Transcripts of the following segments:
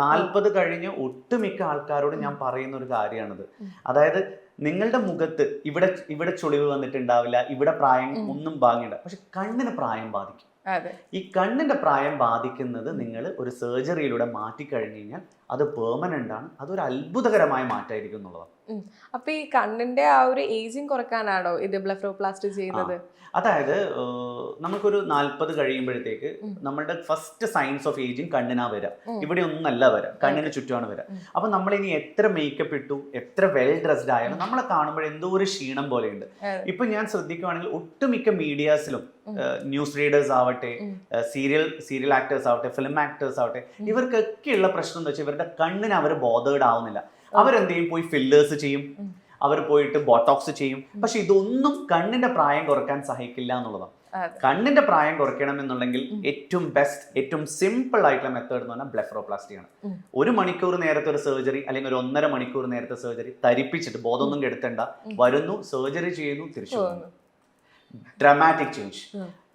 നാൽപ്പത് കഴിഞ്ഞ് ഒട്ടുമിക്ക ആൾക്കാരോട് ഞാൻ പറയുന്ന ഒരു കാര്യമാണിത് അതായത് നിങ്ങളുടെ മുഖത്ത് ഇവിടെ ഇവിടെ ചുളിവ് വന്നിട്ടുണ്ടാവില്ല ഇവിടെ പ്രായം ഒന്നും ഭാഗ്യണ്ട പക്ഷെ കണ്ണിന് പ്രായം ബാധിക്കും. ഈ കണ്ണിന്റെ പ്രായം ബാധിക്കുന്നത് നിങ്ങൾ ഒരു സർജറിയിലൂടെ മാറ്റിക്കഴിഞ്ഞു കഴിഞ്ഞാൽ അത് പെർമനന്റ് ആണ്. അതൊരു അത്ഭുതകരമായ മാറ്റമായിരിക്കും എന്നുള്ളതാണ്. അപ്പൊ ഈ കണ്ണിന്റെ ആ ഒരു ഏജിങ് കുറക്കാനാണോ ഇത് ബ്ലഫ്രോപ്ലാസ്റ്റ് ചെയ്യുന്നത്? അതായത് നമുക്കൊരു നാൽപ്പത് കഴിയുമ്പോഴത്തേക്ക് നമ്മുടെ നമ്മളുടെ ഫസ്റ്റ് സയൻസ് ഓഫ് ഏജിങ് കണ്ണിനാ വരാം. ഇവിടെ ഒന്നല്ല വരാം. കണ്ണിന് ചുറ്റുമാണ് വരാം. അപ്പൊ നമ്മൾ ഇനി എത്ര മേക്കപ്പ് ഇട്ടു എത്ര വെൽ ഡ്രസ്ഡ് ആയാലും നമ്മളെ കാണുമ്പോൾ എന്തോ ഒരു ക്ഷീണം പോലെയുണ്ട്. ഇപ്പൊ ഞാൻ ശ്രദ്ധിക്കുവാണെങ്കിൽ ഒട്ടുമിക്ക മീഡിയാസിലും ന്യൂസ് റീഡേഴ്സ് ആവട്ടെ സീരിയൽ സീരിയൽ ആക്ടേഴ്സ് ആവട്ടെ ഫിലിം ആക്ടേഴ്സ് ആവട്ടെ. ഇവർക്കൊക്കെയുള്ള പ്രശ്നം എന്താ വെച്ചാൽ ഇവരുടെ കണ്ണിന് അവർ ബോധേഡ് ആവുന്നില്ല. അവരെന്ത് ചെയ്യും പോയി ഫില്ലേഴ്സ് ചെയ്യും അവർ പോയിട്ട് ബോട്ടോക്സ് ചെയ്യും. പക്ഷെ ഇതൊന്നും കണ്ണിന്റെ പ്രായം കുറയ്ക്കാൻ സഹായിക്കില്ല എന്നുള്ളതാണ്. കണ്ണിന്റെ പ്രായം കുറയ്ക്കണം എന്നുണ്ടെങ്കിൽ ഏറ്റവും ബെസ്റ്റ് ഏറ്റവും സിമ്പിൾ ആയിട്ടുള്ള മെത്തേഡ് എന്ന് പറഞ്ഞാൽ ബ്ലെഫറോപ്ലാസ്റ്റി ആണ്. ഒരു മണിക്കൂർ നേരത്തെ ഒരു സർജറി അല്ലെങ്കിൽ ഒരു ഒന്നര മണിക്കൂർ നേരത്തെ സർജറി തരിപ്പിച്ചിട്ട് ബോധമൊന്നും കെടുത്തണ്ട. വരുന്നു സർജറി ചെയ്യുന്നു തിരിച്ചു പോകുന്നു. ഡ്രമാറ്റിക് ചേഞ്ച്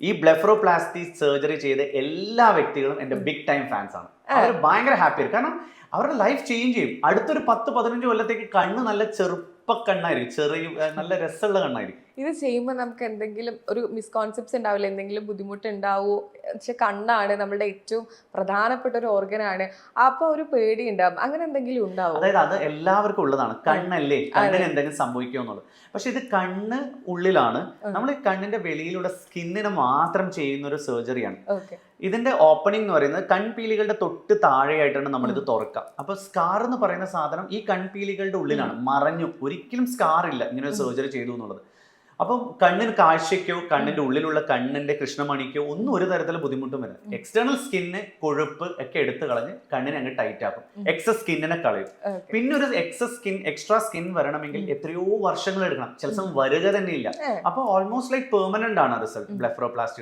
ഈ ബ്ലെഫറോപ്ലാസ്റ്റി സർജറി ചെയ്ത എല്ലാ വ്യക്തികളും എന്റെ ബിഗ് ടൈം ഫാൻസ് ആണ്. അവർ ഭയങ്കര ഹാപ്പി ആയിരിക്കും. കാരണം അവരുടെ ലൈഫ് ചേഞ്ച് ചെയ്യും. അടുത്തൊരു പത്ത് പതിനഞ്ച് കൊല്ലത്തേക്ക് കണ്ണ് നല്ല ചെറുപ്പ കണ്ണായിരിക്കും ചെറിയ നല്ല രസമുള്ള കണ്ണായിരിക്കും. ഇത് ചെയ്യുമ്പോൾ നമുക്ക് എന്തെങ്കിലും ഒരു മിസ്കോൺസെപ്റ്റ്സ് ഉണ്ടാവില്ല എന്തെങ്കിലും ബുദ്ധിമുട്ട് ഉണ്ടാവുമോ പക്ഷെ കണ്ണാണ് നമ്മുടെ ഏറ്റവും പ്രധാനപ്പെട്ട ഒരു ഓർഗനാണ് അപ്പൊ ഒരു പേടി ഉണ്ടാവും അങ്ങനെ എന്തെങ്കിലും ഉണ്ടാവും? അതായത് അത് എല്ലാവർക്കും ഉള്ളതാണ്. കണ്ണല്ലേ? കണ്ണിന് എന്തെങ്കിലും സംഭവിക്കുമോ എന്നുള്ളത്. പക്ഷെ ഇത് കണ്ണ് ഉള്ളിലാണ്. നമ്മൾ ഈ കണ്ണിന്റെ വെളിയിലൂടെ സ്കിന്നിനെ മാത്രം ചെയ്യുന്ന ഒരു സർജറിയാണ് ഇതിന്റെ ഓപ്പണിംഗ് എന്ന് പറയുന്നത് കൺപീലികളുടെ തൊട്ട് താഴെയായിട്ടാണ് നമ്മളിത് ഇത് തുറക്കുക അപ്പോൾ സ്കാർ എന്ന് പറയുന്ന സാധനം ഈ കൺപീലികളുടെ ഉള്ളിലാണ്. മറഞ്ഞു. ഒരിക്കലും സ്കാർ ഇല്ല ഇങ്ങനെ ഒരു സർജറി ചെയ്തു എന്നുള്ളത്. അപ്പം കണ്ണിന് കാഴ്ചയ്ക്കോ കണ്ണിന്റെ ഉള്ളിലുള്ള കണ്ണിന്റെ കൃഷ്ണമണിക്കോ ഒന്നും ഒരു തരത്തിലുള്ള ബുദ്ധിമുട്ടും വരുന്നത് എക്സ്റ്റേണൽ സ്കിന്ന് കൊഴുപ്പ് ഒക്കെ എടുത്തു കളഞ്ഞ് കണ്ണിനെ അങ്ങ് ടൈറ്റ് ആക്കും. എക്സസ് സ്കിന്നിനെ കളയും. പിന്നെ ഒരു എക്സസ് സ്കിൻ എക്സ്ട്രാ സ്കിൻ വരണമെങ്കിൽ എത്രയോ വർഷങ്ങൾ എടുക്കണം. ചില സമയം വരിക തന്നെ ഇല്ല. അപ്പൊ ഓൾമോസ്റ്റ് ലൈക്ക് പെർമനന്റ് ആണ് റിസൾട്ട് ബ്ലെഫ്രോപ്ലാസ്റ്റി